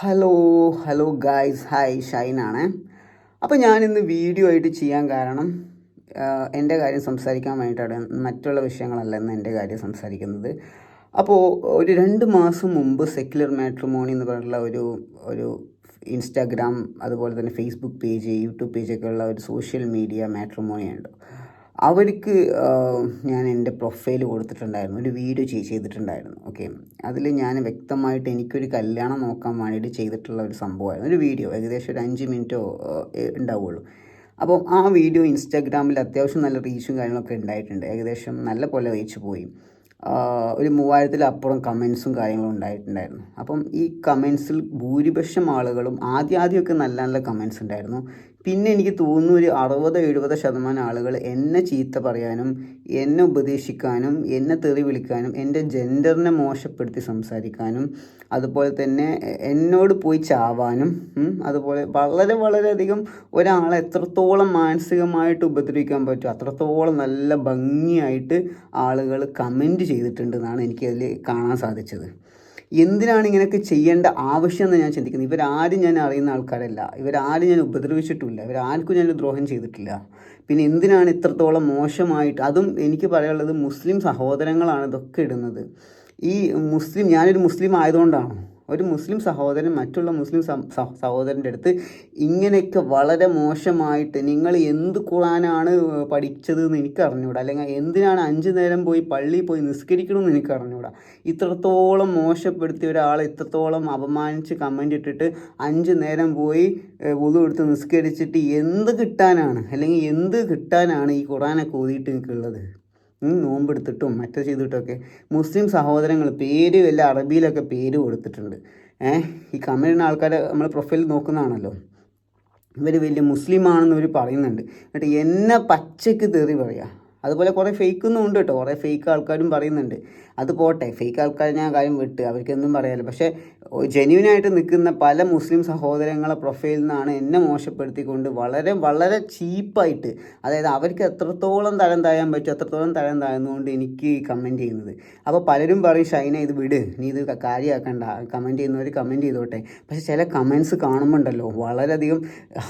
Hello hello guys hi ഷൈനാണ് അപ്പോൾ ഞാനിന്ന് വീഡിയോ ആയിട്ട് ചെയ്യാൻ കാരണം എന്റെ കാര്യം സംസാരിക്കാൻ വേണ്ടിയിട്ടാണ്. മറ്റുള്ള വിഷയങ്ങളല്ല ഇന്ന് എന്റെ കാര്യം സംസാരിക്കുന്നത്. അപ്പോൾ ഒരു രണ്ട് മാസം മുമ്പ് സെക്യുലർ മാട്രിമോണി എന്ന് പറഞ്ഞിട്ടുള്ള ഒരു ഒരു ഇൻസ്റ്റാഗ്രാം അതുപോലെ തന്നെ ഫേസ്ബുക്ക് പേജ് യൂട്യൂബ് പേജൊക്കെ ഉള്ള ഒരു സോഷ്യൽ മീഡിയ മാട്രിമോണി ഉണ്ട്. അവർക്ക് ഞാൻ എന്റെ പ്രൊഫൈൽ കൊടുത്തിട്ടുണ്ടായിരുന്നു. ഒരു വീഡിയോ ചെയ് ചെയ്തിട്ടുണ്ടായിരുന്നു. ഓക്കെ. അതിൽ ഞാൻ വ്യക്തമായിട്ട് എനിക്കൊരു കല്യാണം നോക്കാൻ വേണ്ടിയിട്ട് ചെയ്തിട്ടുള്ള ഒരു സംഭവമായിരുന്നു. ഒരു വീഡിയോ. ഏകദേശം ഒരു അഞ്ച് മിനിറ്റോ ഉണ്ടാവുള്ളൂ. അപ്പോൾ ആ വീഡിയോ ഇൻസ്റ്റാഗ്രാമിൽ അത്യാവശ്യം നല്ല റീച്ചും കാര്യങ്ങളൊക്കെ ഉണ്ടായിട്ടുണ്ട്. ഏകദേശം നല്ല പോലെ റീച്ച് പോയി. ഒരു മൂവായിരത്തിലപ്പുറം കമൻസും കാര്യങ്ങളും ഉണ്ടായിട്ടുണ്ടായിരുന്നു. അപ്പം ഈ കമൻസിൽ ഭൂരിപക്ഷം ആളുകളും ആദ്യം ആദ്യമൊക്കെ നല്ല നല്ല കമൻസ് ഉണ്ടായിരുന്നു. പിന്നെ എനിക്ക് തോന്നുന്നു ഒരു അറുപത് എഴുപത് ശതമാനം ആളുകൾ എന്നെ ചീത്ത പറയാനും എന്നെ ഉപദേശിക്കാനും എന്നെ തെറി വിളിക്കാനും എന്റെ ജെൻഡറിനെ മോശപ്പെടുത്തി സംസാരിക്കാനും അതുപോലെ തന്നെ എന്നോട് പോയി ചാവാനും അതുപോലെ വളരെ വളരെയധികം ഒരാളെ എത്രത്തോളം മാനസികമായിട്ട് ഉപദ്രവിക്കാൻ പറ്റും അത്രത്തോളം നല്ല ഭംഗിയായിട്ട് ആളുകൾ കമന്റ് ചെയ്തിട്ടുണ്ടെന്നാണ് എനിക്കതിൽ കാണാൻ സാധിച്ചത്. എന്തിനാണ് ഇങ്ങനെയൊക്കെ ചെയ്യേണ്ട ആവശ്യം എന്ന് ഞാൻ ചിന്തിക്കുന്നത്? ഇവരാരും ഞാൻ അറിയുന്ന ആൾക്കാരല്ല. ഇവരാരും ഞാൻ ഉപദ്രവിച്ചിട്ടില്ല. ഇവരാർക്കും ഞാൻ ദ്രോഹം ചെയ്തിട്ടില്ല. പിന്നെ എന്തിനാണ് ഇത്രത്തോളം മോശമായിട്ട് അതും എനിക്ക് പറയാനുള്ളത് മുസ്ലിം സഹോദരങ്ങളാണ് ഇതൊക്കെ ഇടുന്നത്. ഈ മുസ്ലിം ഞാനൊരു മുസ്ലിം ആയതുകൊണ്ടാണോ. ഒരു മുസ്ലിം സഹോദരൻ മറ്റുള്ള മുസ്ലിം സഹോദരന്റെ അടുത്ത് ഇങ്ങനെയൊക്കെ വളരെ മോശമായിട്ട് നിങ്ങൾ എന്ത് ഖുറാനാണ് പഠിച്ചത് എന്ന് എനിക്ക് അറിഞ്ഞൂടാ അല്ലെങ്കിൽ എന്തിനാണ് അഞ്ച് നേരം പോയി പള്ളിയിൽ പോയി നിസ്കരിക്കണമെന്ന് എനിക്ക് അറിഞ്ഞൂടാ ഇത്രത്തോളം മോശപ്പെടുത്തിയ ഒരാളെ ഇത്രത്തോളം അപമാനിച്ച് കമന്റ് ഇട്ടിട്ട് അഞ്ച് നേരം പോയി ഉതു എടുത്ത് നിസ്കരിച്ചിട്ട് എന്ത് കിട്ടാനാണ്? അല്ലെങ്കിൽ എന്ത് കിട്ടാനാണ് ഈ ഖുറാനൊക്കെ ഓതിയിട്ട് നിൽക്കുള്ളത് നോമ്പെടുത്തിട്ടും മറ്റേ ചെയ്തിട്ടൊക്കെ മുസ്ലിം സഹോദരങ്ങൾ പേര് വല്ല അറബിയിലൊക്കെ പേര് കൊടുത്തിട്ടുണ്ട്. ഏഹ് ഈ കമന്റ് ആൾക്കാരെ നമ്മൾ പ്രൊഫൈൽ നോക്കുന്നതാണല്ലോ. ഇവർ വലിയ മുസ്ലിം ആണെന്ന് ഇവർ പറയുന്നുണ്ട്. എന്നിട്ട് എന്നെ പച്ചയ്ക്ക് തെറി പറയാം. അതുപോലെ കുറേ ഫേക്കൊന്നും ഉണ്ട് കേട്ടോ കുറേ ഫേക്ക് ആൾക്കാരും പറയുന്നുണ്ട്. അത് പോട്ടെ ഫേക്ക് ആൾക്കാർ ഞാൻ കാര്യം വിട്ട് അവർക്കൊന്നും പറയാല്ല പക്ഷേ ജെന്യൂനായിട്ട് നിൽക്കുന്ന പല മുസ്ലിം സഹോദരങ്ങളെ പ്രൊഫൈലിൽ നിന്നാണ് എന്നെ മോശപ്പെടുത്തിക്കൊണ്ട് വളരെ വളരെ ചീപ്പായിട്ട് അതായത് അവർക്ക് എത്രത്തോളം തരം താഴാൻ പറ്റും എത്രത്തോളം തരം താഴ്ന്നുകൊണ്ട് എനിക്ക് കമന്റ് ചെയ്യുന്നത്. അപ്പോൾ പലരും പറയും ഷൈന ഇത് വിട് നീ ഇത് കാര്യമാക്കണ്ട. കമന്റ് ചെയ്യുന്നവർ കമന്റ് ചെയ്തോട്ടെ. പക്ഷേ ചില കമൻസ് കാണുമ്പോൾ ഉണ്ടല്ലോ വളരെയധികം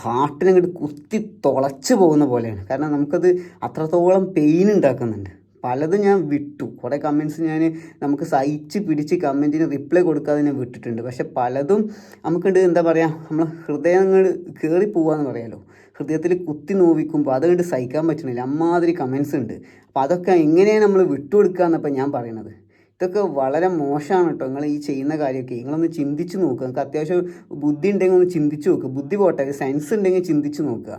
ഹാർട്ടിനങ്ങോട്ട് കുത്തി തുളച്ച് പോകുന്ന പോലെയാണ്. കാരണം നമുക്കത് അത്രത്തോളം പെയിൻ ഉണ്ടാക്കുന്നുണ്ട്. പലതും ഞാൻ വിട്ടു. കുറേ കമൻസ് ഞാൻ നമുക്ക് സഹിച്ച് പിടിച്ച് കമന്റിന് റിപ്ലൈ കൊടുക്കാതെ ഞാൻ വിട്ടിട്ടുണ്ട്. പക്ഷെ പലതും നമുക്കുണ്ട് എന്താ പറയുക നമ്മൾ ഹൃദയങ്ങൾ കയറി പോവാന്ന് പറയാലോ. ഹൃദയത്തിൽ കുത്തി നോവിക്കുമ്പോൾ അതുകൊണ്ട് സഹിക്കാൻ പറ്റണില്ല. അമ്മാതിരി കമൻസ് ഉണ്ട്. അപ്പോൾ അതൊക്കെ എങ്ങനെയാണ് നമ്മൾ വിട്ടുകൊടുക്കുക എന്നപ്പോൾ ഞാൻ പറയണത്. ഇതൊക്കെ വളരെ മോശമാണ് കേട്ടോ നിങ്ങൾ ഈ ചെയ്യുന്ന കാര്യമൊക്കെ നിങ്ങളൊന്ന് ചിന്തിച്ച് നോക്കുക നിങ്ങൾക്ക് അത്യാവശ്യം ബുദ്ധി ഉണ്ടെങ്കിൽ ഒന്ന് ചിന്തിച്ച് നോക്കുക ബുദ്ധി പോട്ടെ സയൻസ് ഉണ്ടെങ്കിൽ ചിന്തിച്ച് നോക്കുക.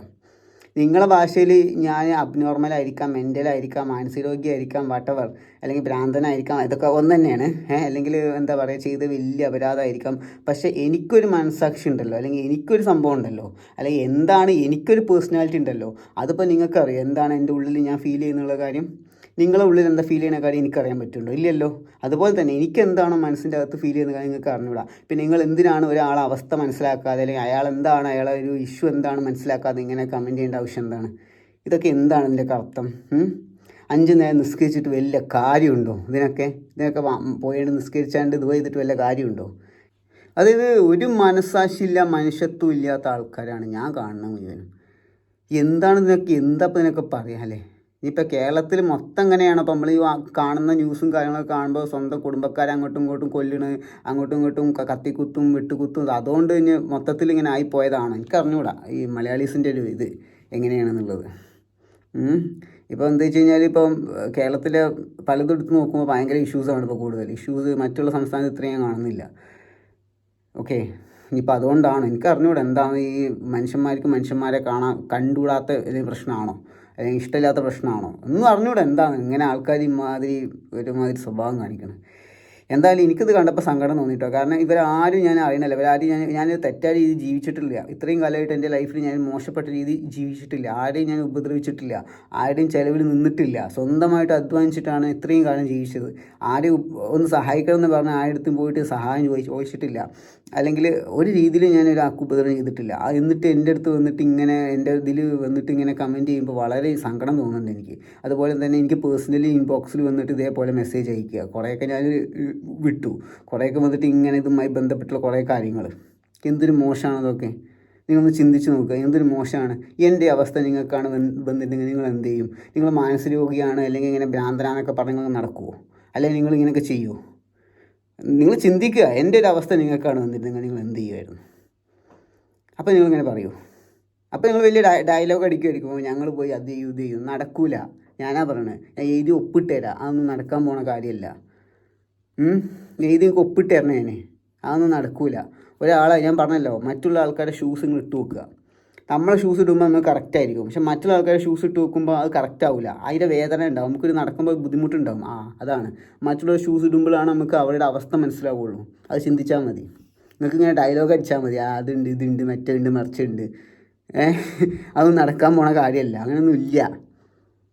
നിങ്ങളെ ഭാഷയിൽ ഞാൻ അബ്നോർമൽ ആയിരിക്കാം മെന്റൽ ആയിരിക്കാം മാനസികരോഗ്യമായിരിക്കാം വാട്ടവർ അല്ലെങ്കിൽ ഭ്രാന്തനായിരിക്കാം ഇതൊക്കെ ഒന്ന് തന്നെയാണ്. അല്ലെങ്കിൽ എന്താ പറയുക ചെയ്ത് വലിയ അപരാധമായിരിക്കാം. പക്ഷേ എനിക്കൊരു മനസ്സാക്ഷി ഉണ്ടല്ലോ അല്ലെങ്കിൽ എനിക്കൊരു സംഭവം ഉണ്ടല്ലോ അല്ലെങ്കിൽ എന്താണ് എനിക്കൊരു പേഴ്സണാലിറ്റി ഉണ്ടല്ലോ അതിപ്പോൾ നിങ്ങൾക്കറിയാം എന്താണ് എന്റെ ഉള്ളിൽ ഞാൻ ഫീൽ ചെയ്യുന്നുള്ള കാര്യം. നിങ്ങളെ ഉള്ളിൽ എന്താ ഫീൽ ചെയ്യുന്ന കാര്യം എനിക്കറിയാൻ പറ്റുന്നുണ്ടോ? ഇല്ലല്ലോ. അതുപോലെ തന്നെ എനിക്ക് എന്താണോ മനസ്സിന്റെ അകത്ത് ഫീൽ ചെയ്യുന്ന കാര്യം നിങ്ങൾക്ക് അറിഞ്ഞൂടാ പിന്നെ നിങ്ങൾ എന്തിനാണ് ഒരാളെ അവസ്ഥ മനസ്സിലാക്കാതെ അല്ലെങ്കിൽ അയാൾ എന്താണ് അയാളെ ഒരു ഇഷ്യൂ എന്താണ് മനസ്സിലാക്കാതെ ഇങ്ങനെ കമന്റ് ചെയ്യേണ്ട ആവശ്യം എന്താണ്? ഇതൊക്കെ എന്താണ് ഇതിന്റെയൊക്കെ അർത്ഥം? അഞ്ച് നേരം നിസ്കരിച്ചിട്ട് വലിയ കാര്യമുണ്ടോ? ഇതിനൊക്കെ? ഇതിനൊക്കെ പോയിട്ട് നിസ്കരിച്ചാണ്ട് ഇത് ചെയ്തിട്ട് വല്ല കാര്യമുണ്ടോ? അതായത് ഒരു മനസ്സാക്ഷിയില്ല മനുഷ്യത്വം ഇല്ലാത്ത ആൾക്കാരാണ് ഞാൻ കാണുന്നത് മുഴുവനും. എന്താണ് ഇതിനൊക്കെ എന്താ ഇപ്പം ഇതിനൊക്കെ പറയാം അല്ലേ? ഇനിയിപ്പോൾ കേരളത്തിൽ മൊത്തം എങ്ങനെയാണ്? അപ്പം നമ്മൾ ഈ കാണുന്ന ന്യൂസും കാര്യങ്ങളൊക്കെ കാണുമ്പോൾ സ്വന്തം കുടുംബക്കാരെ അങ്ങോട്ടും ഇങ്ങോട്ടും കൊല്ലണ് അങ്ങോട്ടും ഇങ്ങോട്ടും കത്തിക്കുത്തും വെട്ടുകുത്തും. അതുകൊണ്ട് ഇനി മൊത്തത്തിൽ ഇങ്ങനെ ആയിപ്പോയതാണ് എനിക്ക് അറിഞ്ഞുകൂടാ ഈ മലയാളീസിന്റെ ഒരു ഇത് എങ്ങനെയാണെന്നുള്ളത്. ഇപ്പോൾ എന്താ വെച്ച് കഴിഞ്ഞാൽ ഇപ്പം കേരളത്തിലെ പലതും എടുത്ത് നോക്കുമ്പോൾ ഭയങ്കര ഇഷ്യൂസാണ് ഇപ്പോൾ കൂടുതൽ ഇഷ്യൂസ് മറ്റുള്ള സംസ്ഥാനത്ത് ഇത്രയും ഞാൻ കാണുന്നില്ല. ഓക്കെ. ഇനിയിപ്പോൾ അതുകൊണ്ടാണ്. എനിക്ക് അറിഞ്ഞുകൂടാ എന്താണ് ഈ മനുഷ്യന്മാർക്ക് മനുഷ്യന്മാരെ കാണാൻ കണ്ടുകൂടാത്ത ഒരു പ്രശ്നമാണോ ഇഷ്ടമില്ലാത്ത പ്രശ്നമാണോ? ഒന്നും അറിഞ്ഞൂടെ എന്താണ് ഇങ്ങനെ ആൾക്കാർ ഇമാതിരി ഒരുമാതിരി സ്വഭാവം കാണിക്കണം. എന്തായാലും എനിക്കിത് കണ്ടപ്പോൾ സങ്കടം തോന്നിട്ടോ. കാരണം ഇവരാരും ഞാൻ അറിയണല്ല. ഇവരാരും ഞാൻ ഞാൻ തെറ്റായ രീതി ജീവിച്ചിട്ടില്ല. ഇത്രയും കാലമായിട്ട് എന്റെ ലൈഫിൽ ഞാൻ മോശപ്പെട്ട രീതി ജീവിച്ചിട്ടില്ല. ആരെയും ഞാൻ ഉപദ്രവിച്ചിട്ടില്ല. ആരുടെയും ചിലവിൽ നിന്നിട്ടില്ല. സ്വന്തമായിട്ട് അധ്വാനിച്ചിട്ടാണ് ഇത്രയും കാലം ജീവിച്ചത്. ആരെയും ഒന്ന് സഹായിക്കണം എന്ന് പറഞ്ഞാൽ ആരുടെ പോയിട്ട് സഹായം ചോദിച്ച് ചോദിച്ചിട്ടില്ല. അല്ലെങ്കിൽ ഒരു രീതിയിലും ഞാൻ ഒരു ഉപദ്രവം ചെയ്തിട്ടില്ല എന്നിട്ട് എന്റെ അടുത്ത് വന്നിട്ട് ഇങ്ങനെ എന്റെ ഇതിൽ വന്നിട്ട് ഇങ്ങനെ കമന്റ് ചെയ്യുമ്പോൾ വളരെ സങ്കടം തോന്നുന്നുണ്ട് എനിക്ക്. അതുപോലെ തന്നെ എനിക്ക് പേഴ്സണലി ഇൻബോക്സിൽ വന്നിട്ട് ഇതേപോലെ മെസ്സേജ് അയക്കുക കുറേയൊക്കെ ഞാൻ വിട്ടു. കുറേയൊക്കെ വന്നിട്ട് ഇങ്ങനെ ഇതുമായി ബന്ധപ്പെട്ടുള്ള കുറേ കാര്യങ്ങൾ. എന്തൊരു മോശമാണ് അതൊക്കെ? നിങ്ങളൊന്ന് ചിന്തിച്ച് നോക്കുക. എന്തൊരു മോശമാണ് എന്റെ അവസ്ഥ നിങ്ങൾക്കാണ് വന്ന് വന്നിട്ടുണ്ടെങ്കിൽ നിങ്ങൾ എന്ത് ചെയ്യും? നിങ്ങൾ മാനസിക രോഗിയാണ് അല്ലെങ്കിൽ ഇങ്ങനെ ഭ്രാന്തരാന്നൊക്കെ പറഞ്ഞ് നടക്കുമോ അല്ലെങ്കിൽ നിങ്ങൾ ഇങ്ങനെയൊക്കെ ചെയ്യുമോ നിങ്ങൾ ചിന്തിക്കുക എന്റെ ഒരു അവസ്ഥ നിങ്ങൾക്കാണ് വന്നിരുന്നെങ്കിൽ നിങ്ങൾ എന്ത് ചെയ്യുമായിരുന്നു അപ്പോൾ നിങ്ങളിങ്ങനെ പറയൂ. അപ്പോൾ നിങ്ങൾ വലിയ ഡയ ഡയലോഗ് അടിക്കുമായിരിക്കും ഞങ്ങൾ പോയി അത് ചെയ്യും ഇത് ചെയ്യും. നടക്കൂല. ഞാനാ പറയണത് ഞാൻ എഴുതി ഒപ്പിട്ട് തരാം അതൊന്നും നടക്കാൻ പോണ കാര്യമല്ല? എഴുതി ഒപ്പിട്ട് തരണേ ഞാൻ അതൊന്നും നടക്കൂല. ഒരാളെ ഞാൻ പറഞ്ഞല്ലോ മറ്റുള്ള ആൾക്കാരുടെ ഷൂസ് നിങ്ങൾ ഇട്ട് വെക്കുക. നമ്മളെ ഷൂസ് ഇടുമ്പോൾ നമ്മൾ കറക്റ്റ് ആയിരിക്കും. പക്ഷെ മറ്റുള്ള ആൾക്കാരെ ഷൂസ് ഇട്ട് വെക്കുമ്പോൾ അത് കറക്റ്റ് ആവില്ല അതിന്റെ വേദന ഉണ്ടാവും. നമുക്കൊരു നടക്കുമ്പോൾ ബുദ്ധിമുട്ടുണ്ടാവും. ആ അതാണ്. മറ്റുള്ള ഷൂസ് ഇടുമ്പോഴാണ് നമുക്ക് അവരുടെ അവസ്ഥ മനസ്സിലാവുള്ളൂ. അത് ചിന്തിച്ചാൽ മതി. നിങ്ങൾക്ക് ഇങ്ങനെ ഡയലോഗ് അടിച്ചാൽ മതി. ആ അതുണ്ട് ഇതുണ്ട് മറ്റുണ്ട് മറിച്ചുണ്ട് ഏഹ് അതൊന്നും നടക്കാൻ പോണ കാര്യമല്ല അങ്ങനെയൊന്നും ഇല്ല.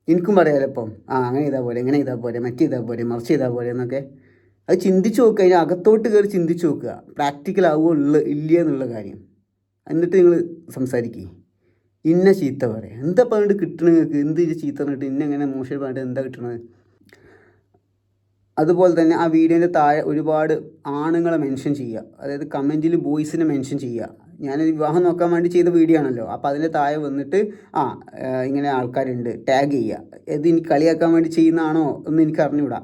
എനിക്കും പറയാമല്ലോ ഇപ്പം. ആ അങ്ങനെ ചെയ്താൽ പോലെ എങ്ങനെ ചെയ്താൽ പോലെ മറ്റേ ചെയ്താൽ പോലെ മറിച്ച് ചെയ്താൽ പോലെ എന്നൊക്കെ. അത് ചിന്തിച്ച് നോക്കുക അതിന് അകത്തോട്ട് കയറി ചിന്തിച്ച് നോക്കുക. പ്രാക്ടിക്കൽ ആവുമോ ഉള്ള ഇല്ല എന്നുള്ള കാര്യം. എന്നിട്ട് നിങ്ങൾ സംസാരിക്കേ. ഇന്ന ചീത്ത പറയാം. എന്താ പറഞ്ഞിട്ട് കിട്ടണ നിങ്ങൾക്ക് എന്ത് ഇത് ചീത്ത പറഞ്ഞിട്ട് ഇന്ന എങ്ങനെ മോശം പറഞ്ഞിട്ട് എന്താ കിട്ടണത് അതുപോലെ തന്നെ ആ വീഡിയോന്റെ താഴെ ഒരുപാട് ആണുങ്ങളെ മെൻഷൻ ചെയ്യുക. അതായത് കമന്റിൽ ബോയ്സിനെ മെൻഷൻ ചെയ്യുക. ഞാൻ വിവാഹം നോക്കാൻ വേണ്ടി ചെയ്ത വീഡിയോ ആണല്ലോ. അപ്പോൾ അതിന്റെ താഴെ വന്നിട്ട് ആ ഇങ്ങനെ ആൾക്കാരുണ്ട്. ടാഗ് ചെയ്യുക. ഇത് എനിക്ക് കളിയാക്കാൻ വേണ്ടി ചെയ്യുന്നതാണോ എന്ന് എനിക്ക് അറിഞ്ഞൂടാ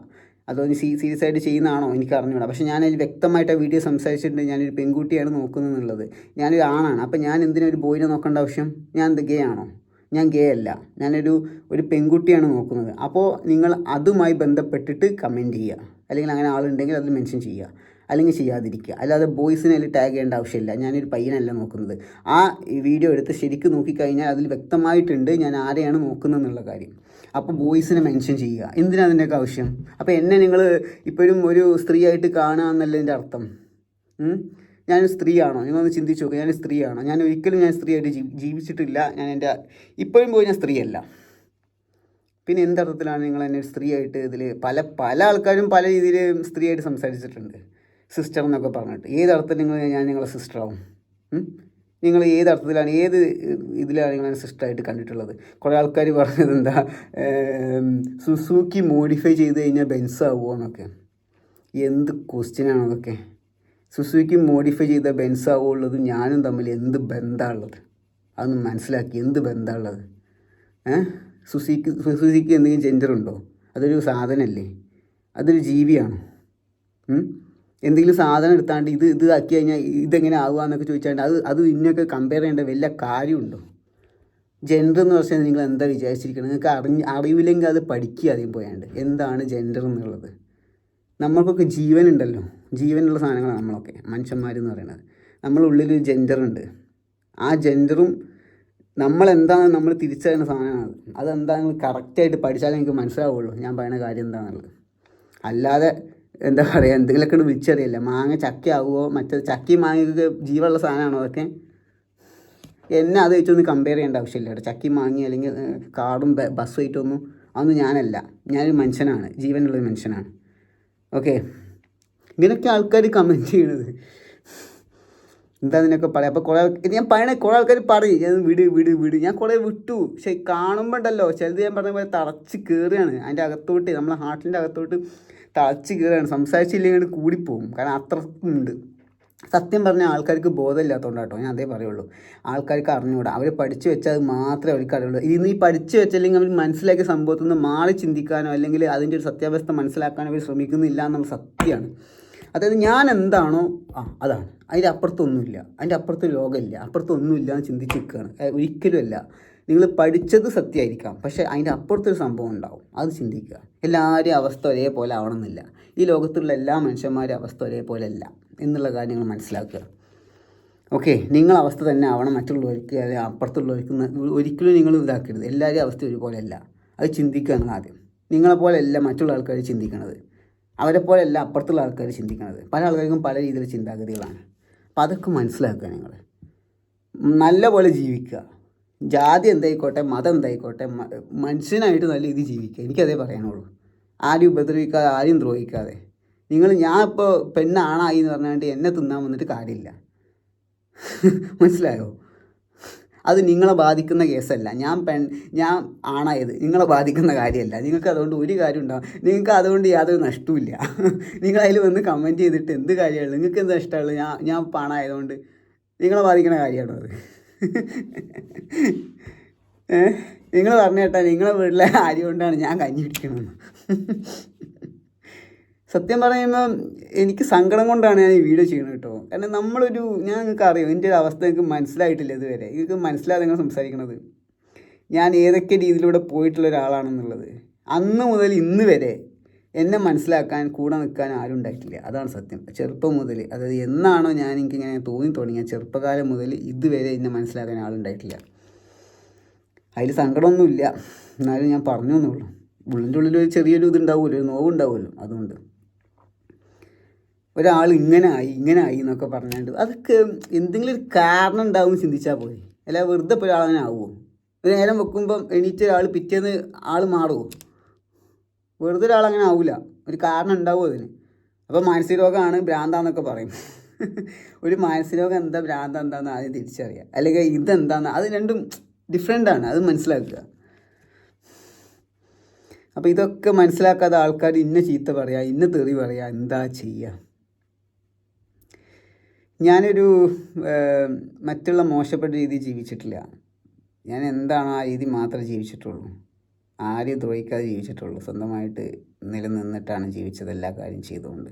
അതോ ഇനി സീ സീരിയസ് ആയിട്ട് ചെയ്യുന്നതാണോ എനിക്ക് അറിഞ്ഞൂടാ പക്ഷേ ഞാനതിൽ വ്യക്തമായിട്ട് ആ വീഡിയോ സംസാരിച്ചിട്ടുണ്ട്. ഞാനൊരു പെൺകുട്ടിയാണ് നോക്കുന്നത് എന്നുള്ളത് ഞാനൊരു ആണാണ്. അപ്പോൾ ഞാൻ എന്തിനാ ഒരു ബോയിനെ നോക്കേണ്ട ആവശ്യം? ഞാൻ എന്ത് ഗേ ആണോ? ഞാൻ ഗേ അല്ല. ഞാനൊരു ഒരു പെൺകുട്ടിയാണ് നോക്കുന്നത്. അപ്പോൾ നിങ്ങൾ അതുമായി ബന്ധപ്പെട്ടിട്ട് കമന്റ് ചെയ്യുക. അല്ലെങ്കിൽ അങ്ങനെ ആളുണ്ടെങ്കിൽ അതിൽ മെൻഷൻ ചെയ്യുക. അല്ലെങ്കിൽ ചെയ്യാതിരിക്കുക. അല്ലാതെ ബോയ്സിനെ അതിൽ ടാഗ് ചെയ്യേണ്ട ആവശ്യമില്ല. ഞാനൊരു പയ്യനല്ല നോക്കുന്നത്. ആ വീഡിയോ എടുത്ത് ശരിക്കും നോക്കിക്കഴിഞ്ഞാൽ അതിൽ വ്യക്തമായിട്ടുണ്ട് ഞാൻ ആരെയാണ് നോക്കുന്നത് എന്നുള്ള കാര്യം. അപ്പോൾ ബോയ്സിനെ മെൻഷൻ ചെയ്യുക. എന്തിനാണ് അതിന്റെയൊക്കെ ആവശ്യം? അപ്പോൾ എന്നെ നിങ്ങൾ ഇപ്പോഴും ഒരു സ്ത്രീ ആയിട്ട് കാണുക എന്നുള്ളതിന്റെ അർത്ഥം. ഞാൻ സ്ത്രീയാണോ? നിങ്ങളൊന്ന് ചിന്തിച്ചു നോക്കുക ഞാൻ സ്ത്രീയാണോ? ഞാൻ ഒരിക്കലും ഞാൻ സ്ത്രീയായിട്ട് ജീവി ജീവിച്ചിട്ടില്ല. ഞാൻ എന്റെ ഇപ്പോഴും പോയി ഞാൻ സ്ത്രീയല്ല. പിന്നെ എന്തർത്ഥത്തിലാണ് നിങ്ങൾ എന്നെ സ്ത്രീ ആയിട്ട് ഇതിൽ പല പല ആൾക്കാരും പല രീതിയിൽ സ്ത്രീയായിട്ട് സംസാരിച്ചിട്ടുണ്ട്. സിസ്റ്റർ എന്നൊക്കെ പറഞ്ഞിട്ട്. ഏത് അർത്ഥത്തിൽ നിങ്ങൾ ഞാൻ നിങ്ങളെ സിസ്റ്ററാവും? നിങ്ങൾ ഏത് അർത്ഥത്തിലാണ് ഏത് ഇതിലാണ് നിങ്ങൾ സിസ്റ്ററായിട്ട് കണ്ടിട്ടുള്ളത്? കുറേ ആൾക്കാർ പറഞ്ഞത് എന്താ സുസൂക്കി മോഡിഫൈ ചെയ്ത് കഴിഞ്ഞാൽ ബെൻസ് ആവുമോ എന്നൊക്കെ. എന്ത് ക്വസ്റ്റ്യനാണ് അതൊക്കെ? സുസൂക്കി മോഡിഫൈ ചെയ്ത ബെൻസ് ആവുള്ളത് ഞാനും തമ്മിൽ എന്ത് ബന്ധമുള്ളത് അതൊന്ന് മനസ്സിലാക്കി എന്ത് ബന്ധമുള്ളത് ഏഹ് സുസൂക്കി സുസുക്കിക്ക് എന്തെങ്കിലും ജെൻഡർ ഉണ്ടോ? അതൊരു സാധനമല്ലേ? അതൊരു ജീവിയാണോ? എന്തെങ്കിലും സാധനം എടുത്താണ്ട് ഇത് ഇത് ആക്കി കഴിഞ്ഞാൽ ഇതെങ്ങനെ ആവുക എന്നൊക്കെ ചോദിച്ചാണ്ട് അത് അത് ഇന്നൊക്കെ കമ്പയർ ചെയ്യേണ്ട വലിയ കാര്യമുണ്ടോ? ജെൻഡർ എന്ന് പറഞ്ഞാൽ നിങ്ങൾ എന്താ വിചാരിച്ചിരിക്കുന്നത് നിങ്ങൾക്ക് അറിഞ്ഞ് അറിവില്ലെങ്കിൽ അത് പഠിക്കുക ആദ്യം പോയാണ്ട്. എന്താണ് ജെൻഡർ എന്നുള്ളത്? നമ്മൾക്കൊക്കെ ജീവനുണ്ടല്ലോ ജീവനുള്ള സാധനങ്ങളാണ് നമ്മളൊക്കെ. മനുഷ്യന്മാരെന്ന് പറയുന്നത്. നമ്മളുള്ളിലൊരു ജെൻഡറുണ്ട് ആ ജെൻഡറും നമ്മളെന്താണെന്ന് നമ്മൾ തിരിച്ചറിയുന്ന സാധനമാണ് അതെന്താണെന്ന് കറക്റ്റായിട്ട് പഠിച്ചാലേ നിങ്ങൾക്ക് മനസ്സിലാവുള്ളൂ ഞാൻ പറയുന്ന കാര്യം എന്താണെന്നുള്ളത് അല്ലാതെ എന്താ പറയുക എന്തെങ്കിലുമൊക്കെ വിളിച്ചറിയില്ല. മാങ്ങ ചക്ക ആവുമോ മറ്റേ ചക്കി മാങ്ങയൊക്കെ ജീവനുള്ള സാധനമാണോ അതൊക്കെ? എന്നെ അത് വെച്ചൊന്നും കമ്പയർ ചെയ്യേണ്ട ആവശ്യമില്ല കേട്ടോ. ചക്കി മാങ്ങി അല്ലെങ്കിൽ കാടും ബസ് ആയിട്ടൊന്നും അതൊന്നും ഞാനല്ല. ഞാനൊരു മനുഷ്യനാണ്. ജീവനുള്ളൊരു മനുഷ്യനാണ്. ഓക്കെ ഇങ്ങനെയൊക്കെ ആൾക്കാർ കമന്റ് ചെയ്യണത്. എന്താ നിനക്ക് പറയാം? അപ്പോൾ കുറേ ഞാൻ പറയണേ കുറേ ആൾക്കാർ പറയും. ഞാൻ വിട് വിട് വിട്. ഞാൻ കുറേ വിട്ടു. പക്ഷേ കാണുമ്പോൾ ഉണ്ടല്ലോ. ചിലത് ഞാൻ പറഞ്ഞ പോലെ തറച്ച് കയറുകയാണ് അതിന്റെ അകത്തോട്ട് നമ്മളെ ഹാർട്ടിന്റെ അകത്തോട്ട് തളച്ച് കയറുകയാണ് സംസാരിച്ചില്ലെങ്കിൽ പോകും കാരണം അത്ര ഉണ്ട്. സത്യം പറഞ്ഞാൽ ആൾക്കാർക്ക് ബോധമില്ലാത്തതുകൊണ്ട് കേട്ടോ ഞാൻ അതേ പറയുള്ളൂ. ആൾക്കാർക്ക് അറിഞ്ഞുകൂടാ അവർ പഠിച്ചു വെച്ചാൽ അത് മാത്രമേ അവർക്ക് അറിയുള്ളൂ. ഇന്ന് ഈ പഠിച്ചു വെച്ചല്ലെങ്കിൽ അവർ മനസ്സിലാക്കിയ സംഭവത്തിൽ നിന്ന് മാറി ചിന്തിക്കാനോ അല്ലെങ്കിൽ അതിന്റെ ഒരു സത്യാവസ്ഥ മനസ്സിലാക്കാനോ അവർ ശ്രമിക്കുന്നില്ല എന്നുള്ള സത്യമാണ്. അതായത് ഞാൻ എന്താണോ ആ അതാണ്. അതിന്റെ അപ്പുറത്തൊന്നുമില്ല. അതിന്റെ അപ്പുറത്ത് ലോകമില്ല. അപ്പുറത്തൊന്നുമില്ല എന്ന് ചിന്തിച്ച് നിൽക്കുകയാണ്. ഒരിക്കലുമല്ല. നിങ്ങൾ പഠിച്ചത് സത്യമായിരിക്കാം. പക്ഷേ അതിന്റെ അപ്പുറത്തൊരു സംഭവം ഉണ്ടാവും. അത് ചിന്തിക്കുക. എല്ലാവരെയും അവസ്ഥ ഒരേപോലെ ആവണമെന്നില്ല. ഈ ലോകത്തുള്ള എല്ലാ മനുഷ്യന്മാരും അവസ്ഥ ഒരേപോലെ അല്ല എന്നുള്ള കാര്യങ്ങൾ മനസ്സിലാക്കുക. ഓക്കെ നിങ്ങൾ അവസ്ഥ തന്നെ ആവണം. മറ്റുള്ളവർക്ക് അല്ലെങ്കിൽ അപ്പുറത്തുള്ളവർക്ക് ഒരിക്കലും നിങ്ങൾ ഇതാക്കരുത്. എല്ലാവരെയും അവസ്ഥ ഒരുപോലെയല്ല. അത് ചിന്തിക്കുക നിങ്ങൾ ആദ്യം. നിങ്ങളെ പോലെയല്ല മറ്റുള്ള ആൾക്കാർ ചിന്തിക്കണത്. അവരെ പോലെയല്ല അപ്പുറത്തുള്ള ആൾക്കാർ ചിന്തിക്കണത്. പല ആൾക്കാർക്കും പല രീതിയിലുള്ള ചിന്താഗതികളാണ്. അപ്പോൾ അതൊക്കെ മനസ്സിലാക്കുക നിങ്ങൾ. നല്ല പോലെ ജീവിക്കുക. ജാതി എന്തായിക്കോട്ടെ മതം എന്തായിക്കോട്ടെ മനുഷ്യനായിട്ട് നല്ല രീതിയിൽ ജീവിക്കുക. എനിക്കതേ പറയാനുള്ളൂ. ആരും ഉപദ്രവിക്കാതെ ആരും ദ്രോഹിക്കാതെ. നിങ്ങൾ ഞാൻ ഇപ്പോൾ പെണ്ണാണായി എന്ന് പറഞ്ഞുകൊണ്ട് എന്നെ തിന്നാൻ വന്നിട്ട് കാര്യമില്ല. മനസ്സിലായോ? അത് നിങ്ങളെ ബാധിക്കുന്ന കേസല്ല. ഞാൻ പെൺ ഞാൻ ആണായത് നിങ്ങളെ ബാധിക്കുന്ന കാര്യമല്ല. നിങ്ങൾക്ക് അതുകൊണ്ട് ഒരു കാര്യം ഉണ്ടാവും. നിങ്ങൾക്ക് അതുകൊണ്ട് യാതൊരു നഷ്ടവുമില്ല നിങ്ങൾ അതിൽ വന്ന് കമന്റ് ചെയ്തിട്ട് എന്ത് കാര്യമാണ്? നിങ്ങൾക്ക് എന്ത് നഷ്ടമുള്ളൂ ഞാൻ ഞാൻ പണമായതുകൊണ്ട് നിങ്ങളെ ബാധിക്കുന്ന കാര്യമാണോ അത്? നിങ്ങൾ പറഞ്ഞു കേട്ടാ നിങ്ങളെ വീട്ടിലെ ആര്യ കൊണ്ടാണ് ഞാൻ കഞ്ഞി പിടിക്കണമെന്ന് സത്യം പറയുമ്പോൾ എനിക്ക് സങ്കടം കൊണ്ടാണ് ഞാൻ ഈ വീഡിയോ ചെയ്യുന്നത് കേട്ടോ. കാരണം നമ്മളൊരു ഞാൻ നിങ്ങൾക്ക് അറിയാം എന്റെ ഒരു അവസ്ഥ നിങ്ങൾക്ക് മനസ്സിലായിട്ടില്ല ഇതുവരെ. നിങ്ങൾക്ക് മനസ്സിലാതെ നിങ്ങൾ സംസാരിക്കണത്. ഞാൻ ഏതൊക്കെ രീതിയിലൂടെ പോയിട്ടുള്ള ഒരാളാണെന്നുള്ളത്. അന്ന് മുതൽ ഇന്ന് വരെ എന്നെ മനസ്സിലാക്കാൻ കൂടെ നിൽക്കാൻ ആരും ഉണ്ടായിട്ടില്ല. അതാണ് സത്യം. ചെറുപ്പം മുതൽ അതായത് എന്നാണോ ഞാൻ എനിക്കിങ്ങനെ തോന്നി തുടങ്ങിയ ചെറുപ്പകാലം മുതൽ ഇതുവരെ എന്നെ മനസ്സിലാക്കാൻ ആളുണ്ടായിട്ടില്ല അതിൽ സങ്കടമൊന്നുമില്ല. എന്നാലും ഞാൻ പറഞ്ഞു എന്നുള്ളൂ ഉള്ളിന്റെ ഉള്ളിൽ ഒരു ചെറിയൊരു ഇതുണ്ടാവുമല്ലോ ഒരു നോവുണ്ടാവുമല്ലോ അതുകൊണ്ട്. ഒരാൾ ഇങ്ങനെ ആയി ഇങ്ങനെ ആയി എന്നൊക്കെ പറഞ്ഞാണ്ട് അതൊക്കെ എന്തെങ്കിലും ഒരു കാരണം ഉണ്ടാവും ചിന്തിച്ചാൽ പോയി അല്ല വെറുതെ ഇപ്പോൾ ഒരാൾ അങ്ങനെ ആവുമോ? നേരം വെക്കുമ്പം എണീറ്റ ഒരാൾ പിറ്റേന്ന് ആൾ മാറുമോ? വെറുതെ ഒരാൾ അങ്ങനെ ആവില്ല ഒരു കാരണം ഉണ്ടാവും അതിന്. അപ്പോൾ മാനസിക രോഗമാണ് ഭ്രാന്താന്നൊക്കെ പറയും. ഒരു മാനസിക രോഗം എന്താ ഭ്രാന്ത എന്താന്ന് ആദ്യം തിരിച്ചറിയാം. അല്ലെങ്കിൽ ഇതെന്താന്ന് അത് രണ്ടും ഡിഫറെന്റാണ് അത് മനസ്സിലാക്കുക. അപ്പോൾ ഇതൊക്കെ മനസ്സിലാക്കാതെ ആൾക്കാർ ഇന്ന ചീത്ത പറയുക ഇന്ന തെറി പറയുക എന്താ ചെയ്യുക ഞാനൊരു മറ്റുള്ള മോശപ്പെട്ട രീതി ജീവിച്ചിട്ടില്ല. ഞാൻ എന്താണോ ആ രീതി മാത്രമേ ജീവിച്ചിട്ടുള്ളൂ. ആരെയും ദ്രോഹിക്കാതെ ജീവിച്ചിട്ടുള്ളൂ. സ്വന്തമായിട്ട് നിലനിന്നിട്ടാണ് ജീവിച്ചത് എല്ലാ കാര്യം ചെയ്തുകൊണ്ട്.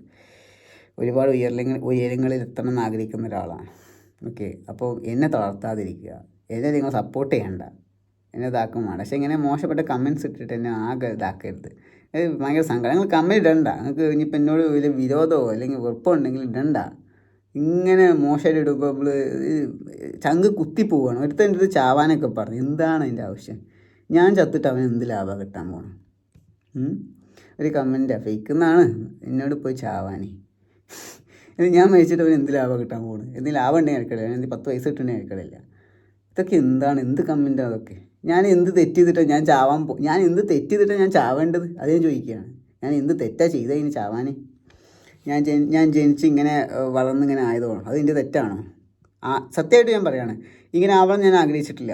ഒരുപാട് ഉയരങ്ങൾ ഉയരങ്ങളിൽ എത്തണം എന്ന് ആഗ്രഹിക്കുന്ന ഒരാളാണ്. ഓക്കെ. അപ്പോൾ എന്നെ തളർത്താതിരിക്കുക. എന്നെ നിങ്ങൾ സപ്പോർട്ട് ചെയ്യണ്ട. എന്നെ ഇതാക്കും വേണ്ട. പക്ഷേ ഇങ്ങനെ മോശപ്പെട്ട കമൻസ് ഇട്ടിട്ട് എന്നെ ആകെ ഇതാക്കരുത്. ഭയങ്കര സങ്കടം. നിങ്ങൾ കമന്റ് ഇടണ്ട. നിങ്ങൾക്ക് ഇനിയിപ്പോൾ എന്നോട് വലിയ വിരോധമോ അല്ലെങ്കിൽ വെറുപ്പോ ഉണ്ടെങ്കിൽ ഇടണ്ട. ഇങ്ങനെ മോശമായിട്ട് ഇടുമ്പോൾ നമ്മൾ ചങ്ക് പോവുകയാണ് ഒരുത്തന്റെ ഇത് ചാവാനൊക്കെ പറഞ്ഞു. എന്താണ് അതിന്റെ ആവശ്യം? ഞാൻ ചത്തിട്ട് അവൻ എന്ത് ലാഭം കിട്ടാൻ പോകണം? ഒരു കമന്റാണ് ഫേക്കുന്നാണ്. എന്നോട് പോയി ചാവാനേ. ഞാൻ മരിച്ചിട്ട് അവൻ എന്ത് ലാഭം കിട്ടാൻ പോകണം എന്ത് ലാഭം ഉണ്ടെങ്കിൽ അയക്കടില്ല എന്ത് പത്ത് പൈസ കിട്ടണേ അയക്കടില്ല. ഇതൊക്കെ എന്താണ്? എന്ത് കമന്റാണ് അതൊക്കെ? ഞാൻ എന്ത് തെറ്റ് ചെയ്തിട്ടാണ് ഞാൻ ചാവാൻ പോ ഞാൻ എന്ത് തെറ്റ് ചെയ്തിട്ടാണ് ഞാൻ ചാവേണ്ടത്? അത് ഞാൻ ചോദിക്കുകയാണ്. ഞാൻ എന്ത് തെറ്റാ ചെയ്ത ഇനി ചാവാനേ? ഞാൻ ഞാൻ ജനിച്ച് ഇങ്ങനെ വളർന്നിങ്ങനെ ആയതുകൊണ്ട് അത് എന്റെ തെറ്റാണോ? ആ സത്യമായിട്ട് ഞാൻ പറയുകയാണ് ഇങ്ങനെ ആവാൻ ഞാൻ ആഗ്രഹിച്ചിട്ടില്ല.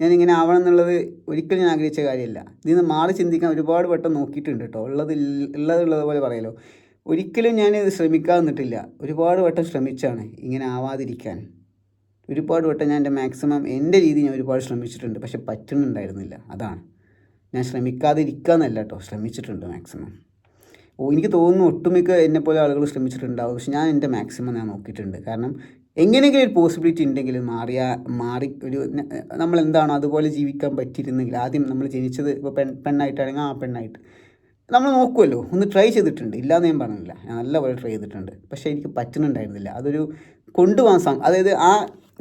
ഞാൻ ഇങ്ങനെ ആവണം എന്നുള്ളത് ഒരിക്കലും ഞാൻ ആഗ്രഹിച്ച കാര്യമല്ല. ഇതിൽ നിന്ന് മാറി ചിന്തിക്കാൻ ഒരുപാട് വട്ടം നോക്കിയിട്ടുണ്ട് കേട്ടോ ഉള്ളത് ഉള്ളതുള്ളത് ഉള്ളത് ഉള്ളത് പോലെ പറയലോ. ഒരിക്കലും ഞാൻ ഇത് ശ്രമിക്കാതെ ഒരുപാട് വട്ടം ശ്രമിച്ചാണ് ഇങ്ങനെ ആവാതിരിക്കാൻ. ഒരുപാട് വട്ടം ഞാൻ എന്റെ മാക്സിമം എന്റെ രീതി ഞാൻ ഒരുപാട് ശ്രമിച്ചിട്ടുണ്ട്. പക്ഷെ പറ്റുന്നുണ്ടായിരുന്നില്ല. അതാണ്. ഞാൻ ശ്രമിക്കാതെ ഇരിക്കാന്നല്ല കേട്ടോ ശ്രമിച്ചിട്ടുണ്ട് മാക്സിമം. എനിക്ക് തോന്നുന്നു ഒട്ടുമിക്ക എന്നെപ്പോലെ പോലെ ആളുകൾ ശ്രമിച്ചിട്ടുണ്ടാവും. പക്ഷെ ഞാൻ എന്റെ മാക്സിമം ഞാൻ നോക്കിയിട്ടുണ്ട്. കാരണം എങ്ങനെയെങ്കിലും ഒരു പോസിബിലിറ്റി ഉണ്ടെങ്കിൽ മാറിയ മാറി ഒരു നമ്മൾ എന്താണോ അതുപോലെ ജീവിക്കാൻ പറ്റിയിരുന്നെങ്കിൽ ആദ്യം നമ്മൾ ജനിച്ചത് ഇപ്പോൾ പെൺ പെണ്ണായിട്ടാണെങ്കിൽ ആ പെണ്ണായിട്ട്. നമ്മൾ നോക്കുമല്ലോ ഒന്ന് ട്രൈ ചെയ്തിട്ടുണ്ട്. ഇല്ലാന്ന് ഞാൻ പറഞ്ഞില്ല. ഞാൻ നല്ലപോലെ ട്രൈ ചെയ്തിട്ടുണ്ട്. പക്ഷേ എനിക്ക് പറ്റുന്നുണ്ടായിരുന്നില്ല. അതൊരു കൊണ്ടുപോകാൻ സാ അതായത് ആ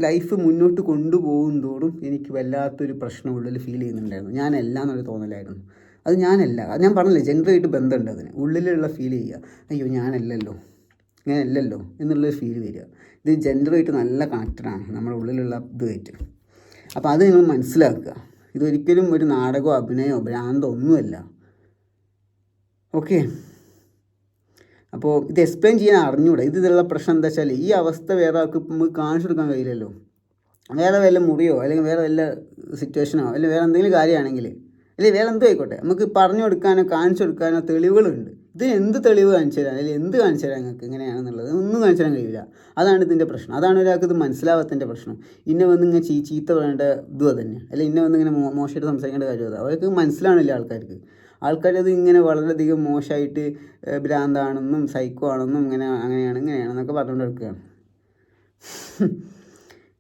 ലൈഫ് മുന്നോട്ട് കൊണ്ടുപോകും തോറും എനിക്ക് വല്ലാത്തൊരു പ്രശ്നം ഉള്ളിൽ ഫീൽ ചെയ്യുന്നുണ്ടായിരുന്നു. ഞാനല്ല എന്നൊരു തോന്നലായിരുന്നു. അത് ഞാനല്ല അത് ഞാൻ പറഞ്ഞില്ലേ ജനറലായിട്ട് ബന്ധമുണ്ട് അതിന്. ഉള്ളിലുള്ള ഫീൽ ചെയ്യുക. അയ്യോ ഞാനല്ലല്ലോ ഞാനല്ലല്ലോ എന്നുള്ളൊരു ഫീൽ വരിക. ഇത് ജെൻഡറുമായിട്ട് നല്ല കണക്റ്റഡാണ് നമ്മുടെ ഉള്ളിലുള്ള ഇതുമായിട്ട് അപ്പോൾ അത് നിങ്ങൾ മനസ്സിലാക്കുക. ഇതൊരിക്കലും ഒരു നാടകമോ അഭിനയമോ ഭ്രാന്തോ ഒന്നുമല്ല. ഓക്കെ അപ്പോൾ ഇത് എക്സ്പ്ലെയിൻ ചെയ്യാൻ അറിഞ്ഞൂടെ? ഇത് ഇതിലുള്ള പ്രശ്നം എന്താ വെച്ചാൽ ഈ അവസ്ഥ വേറെ ആൾക്ക് നമുക്ക് കാണിച്ചു കൊടുക്കാൻ കഴിയില്ലല്ലോ. വേറെ വല്ല മുറിയോ അല്ലെങ്കിൽ വേറെ വല്ല സിറ്റുവേഷനോ അല്ലെങ്കിൽ വേറെ എന്തെങ്കിലും കാര്യമാണെങ്കിൽ അല്ലെങ്കിൽ വേറെ എന്തോ ആയിക്കോട്ടെ. നമുക്ക് പറഞ്ഞു കൊടുക്കാനോ കാണിച്ചു കൊടുക്കാനോ തെളിവുകളുണ്ട്. ഇതിന് എന്ത് തെളിവ് കാണിച്ചു തരാം? അല്ലെങ്കിൽ എന്ത് കാണിച്ചു തരാം നിങ്ങൾക്ക് ഇങ്ങനെയാണെന്നുള്ളത്? ഒന്നും കാണിച്ചു തരാൻ കഴിയില്ല. അതാണ് ഇതിന്റെ പ്രശ്നം. അതാണ് ഒരാൾക്ക് ഇത് മനസ്സിലാവാത്തതിന്റെ പ്രശ്നം. ഇന്നെ വന്ന് ഇങ്ങനെ ചീ ചീത്ത പറയേണ്ട ഇതും തന്നെ അല്ലെങ്കിൽ ഇന്നെ വന്ന് ഇങ്ങനെ മോശമായിട്ട് സംസാരിക്കേണ്ട കാര്യം അത്. അവർക്ക് മനസ്സിലാണില്ല ആൾക്കാർക്ക്. ആൾക്കാരത് ഇങ്ങനെ വളരെയധികം മോശമായിട്ട് ഭ്രാന്താണെന്നും സൈക്കോ ആണെന്നും ഇങ്ങനെ അങ്ങനെയാണ് ഇങ്ങനെയാണെന്നൊക്കെ പറഞ്ഞുകൊണ്ട് എടുക്കുകയാണ്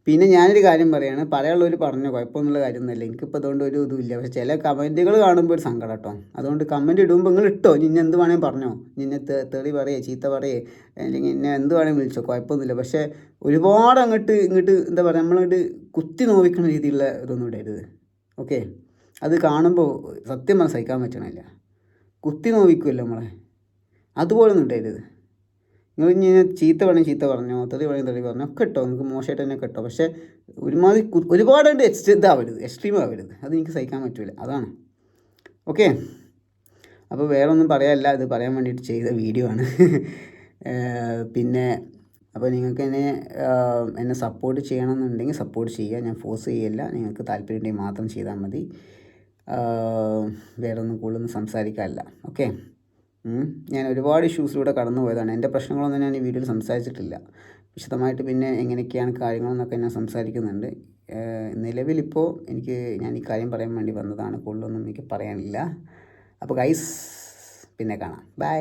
പിന്നെ ഞാനൊരു കാര്യം പറയാണ് പറയാനുള്ളവർ പറഞ്ഞു കുഴപ്പമൊന്നുള്ള കാര്യമൊന്നുമില്ല. എനിക്കിപ്പോൾ അതുകൊണ്ട് ഒരു ഇതുമില്ല പക്ഷേ ചില കമന്റുകൾ കാണുമ്പോൾ ഒരു സങ്കടം കേട്ടോ. അതുകൊണ്ട് കമന്റ് ഇടുമ്പോൾ നിങ്ങൾ ഇട്ടോ? നിന്നെ എന്ത് വേണേലും പറഞ്ഞോ? നിന്നെ തെളി പറയേ ചീത്ത പറയേ അല്ലെങ്കിൽ എന്നെ എന്ത് വേണേലും വിളിച്ചോ? കുഴപ്പമൊന്നുമില്ല. പക്ഷേ ഒരുപാട് അങ്ങോട്ട് ഇങ്ങോട്ട് എന്താ പറയുക നമ്മളങ്ങോട്ട് കുത്തി നോവിക്കുന്ന രീതിയിലുള്ള ഇതൊന്നും ഇടരുത്. ഓക്കെ? അത് കാണുമ്പോൾ സത്യം പറഞ്ഞാൽ പറ്റണില്ല. കുത്തി നോവിക്കുമല്ലോ നമ്മളെ. അതുപോലൊന്നും ഇടരുത്. നിങ്ങൾ ഇനി ചീത്ത വേണമെങ്കിൽ ചീത്ത പറഞ്ഞോ തെളി വേണമെങ്കിൽ തെളി പറഞ്ഞോ ഒക്കെ നിങ്ങൾക്ക് മോശമായിട്ട് തന്നെ കേട്ടോ പക്ഷേ ഒരുമാതിരി ഒരുപാട് ഒരുപാടായിട്ട് എക്സ്റ്റ് ഇതാവരുത് എക്സ്ട്രീം ആവരുത്. അത് എനിക്ക് സഹിക്കാൻ പറ്റില്ല അതാണ്. ഓക്കെ? അപ്പോൾ വേറെ ഒന്നും പറയാനല്ല. ഇത് പറയാൻ വേണ്ടിയിട്ട് ചെയ്ത വീഡിയോ ആണ്. പിന്നെ അപ്പോൾ നിങ്ങൾക്ക് എന്നെ എന്നെ സപ്പോർട്ട് ചെയ്യണമെന്നുണ്ടെങ്കിൽ സപ്പോർട്ട് ചെയ്യുക. ഞാൻ ഫോഴ്സ് ചെയ്യില്ല. നിങ്ങൾക്ക് താല്പര്യം ഉണ്ടെങ്കിൽ മാത്രം ചെയ്താൽ മതി. വേറെ ഒന്നും കൂടുതലൊന്നും സംസാരിക്കാനല്ല. ഓക്കെ. ഞാൻ ഒരുപാട് ഇഷ്യൂസിലൂടെ കടന്നു പോയതാണ്. എന്റെ പ്രശ്നങ്ങളൊന്നും ഞാൻ ഈ വീഡിയോയിൽ സംസാരിച്ചിട്ടില്ല. വിശദമായിട്ട് പിന്നെ എങ്ങനെയൊക്കെയാണ് കാര്യങ്ങളെന്നൊക്കെ ഞാൻ സംസാരിക്കുന്നുണ്ട്. നിലവിലിപ്പോൾ എനിക്ക് ഞാൻ ഈ കാര്യം പറയാൻ വേണ്ടി വന്നതാണ്. കൂടുതലൊന്നും എനിക്ക് പറയാനില്ല. അപ്പോൾ ഗൈസ് പിന്നെ കാണാം. ബൈ